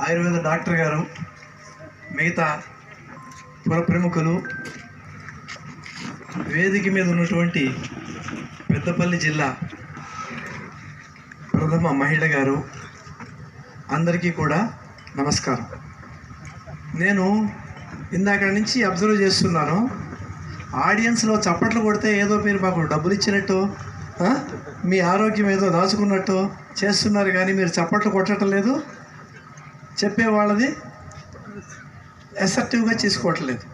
Ayurveda doctor గారు మిగతా పుర ప్రముఖులు వేదిక మీద ఉన్నటువంటి పెద్దపల్లి జిల్లా ప్రథమ మహిళ గారు అందరికీ కూడా నమస్కారం. నేను ఇందాక నుంచి అబ్జర్వ్ చేస్తున్నాను. ఆడియన్స్లో చప్పట్లు కొడితే ఏదో మీరు మాకు డబ్బులు ఇచ్చినట్టు మీ ఆరోగ్యం ఏదో దాచుకున్నట్టు చేస్తున్నారు కానీ మీరు చప్పట్లు కొట్టడం లేదు. చెప్పే వాళ్ళది అసర్టివ్గా చేసుకోవట్లేదు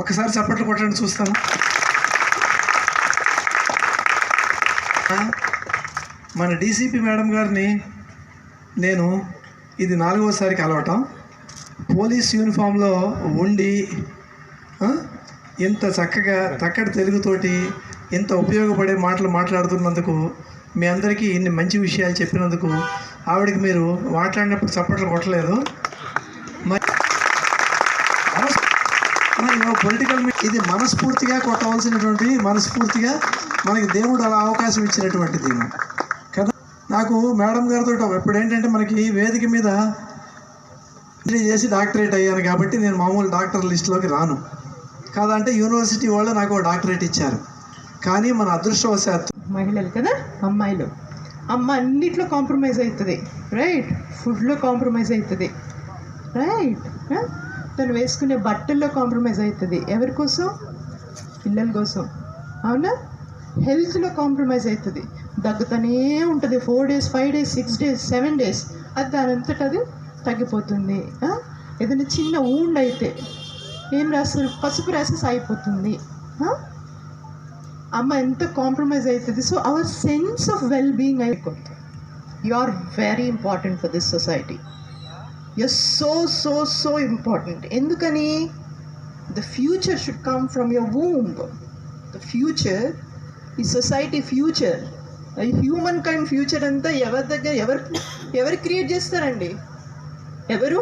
ఒక్కసారి చప్పట్లు కొట్టండి చూస్తాను. మన డీసీపీ మేడం గారిని నేను ఇది నాలుగోసారి కలవటం పోలీస్ యూనిఫామ్లో ఉండి ఇంత చక్కగా తక్కడి తెలుగుతోటి ఇంత ఉపయోగపడే మాటలు మాట్లాడుతున్నందుకు మీ అందరికీ ఇన్ని మంచి విషయాలు చెప్పినందుకు ఆవిడకి మీరు మాట్లాడినప్పుడు చప్పట్లు కొట్టలేదు. మరి మరి పొలిటికల్ ఇది మనస్ఫూర్తిగా కొట్టవలసినటువంటి మనస్ఫూర్తిగా మనకి దేవుడు అలా అవకాశం ఇచ్చినటువంటిది. కదా? నాకు మేడం గారితో ఇప్పుడు ఏంటంటే మనకి వేదిక మీద డిగ్రీ చేసి డాక్టరేట్ అయ్యాను కాబట్టి నేను మామూలు డాక్టర్ లిస్టులోకి రాను. కాదంటే యూనివర్సిటీ వాళ్ళు నాకు ఒక డాక్టరేట్ ఇచ్చారు. కానీ మన అదృష్టవశాత్తు మహిళలు కదా? అమ్మాయిలు. అమ్మ అన్నిట్లో కాంప్రమైజ్ అవుతుంది. రైట్ ఫుడ్లో కాంప్రమైజ్ అవుతుంది. రైట్ తను వేసుకునే బట్టల్లో కాంప్రమైజ్ అవుతుంది. ఎవరి కోసం? పిల్లల కోసం. అవునా? హెల్త్లో కాంప్రమైజ్ అవుతుంది. దగ్గుతూనే ఉంటుంది. Four days five days six days seven days అది దాని అంతటా అది? తగ్గిపోతుంది. ఏదైనా చిన్న ఊండ్ అయితే ఏం రాస్తారు? పసుపు రాసేసి అయిపోతుంది అమ్మ ఎంత కాంప్రమైజ్ అవుతుంది so our sense of well being అయిపోతుంది you are very important for this society you so so so important ఎందుకని? The future should come from your womb the future ఈ society future humankind future అంతా ఎవరి దగ్గర ఎవరు ఎవరు create చేస్తారండి? ఎవరు?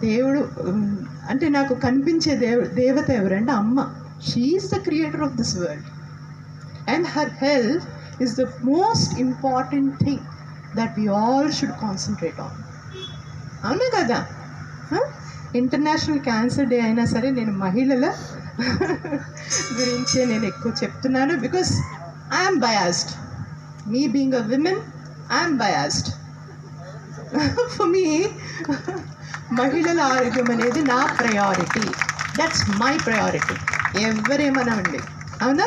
దేవుడు అంటే నాకు కనిపించే దేవ దేవత ఎవరంటే అమ్మ. She is the creator of this world and her health is the most important thing that we all should concentrate on అవునా కదా? ఇంటర్నేషనల్ క్యాన్సర్ డే అయినా సరే నేను మహిళల గురించే నేను ఎక్కువ చెప్తున్నాను because I'm biased me being a women I'm biased for me మహిళల ఆరోగ్యం అనేది నా ప్రయారిటీ దట్స్ మై ప్రయారిటీ ఎవరేమనండి అవునా?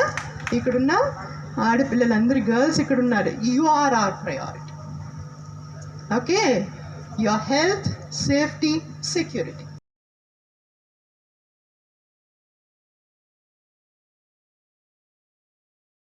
ఇక్కడున్న ఆడపిల్లలందరూ గర్ల్స్ ఇక్కడ ఉన్నారు you are are priority okay your health safety security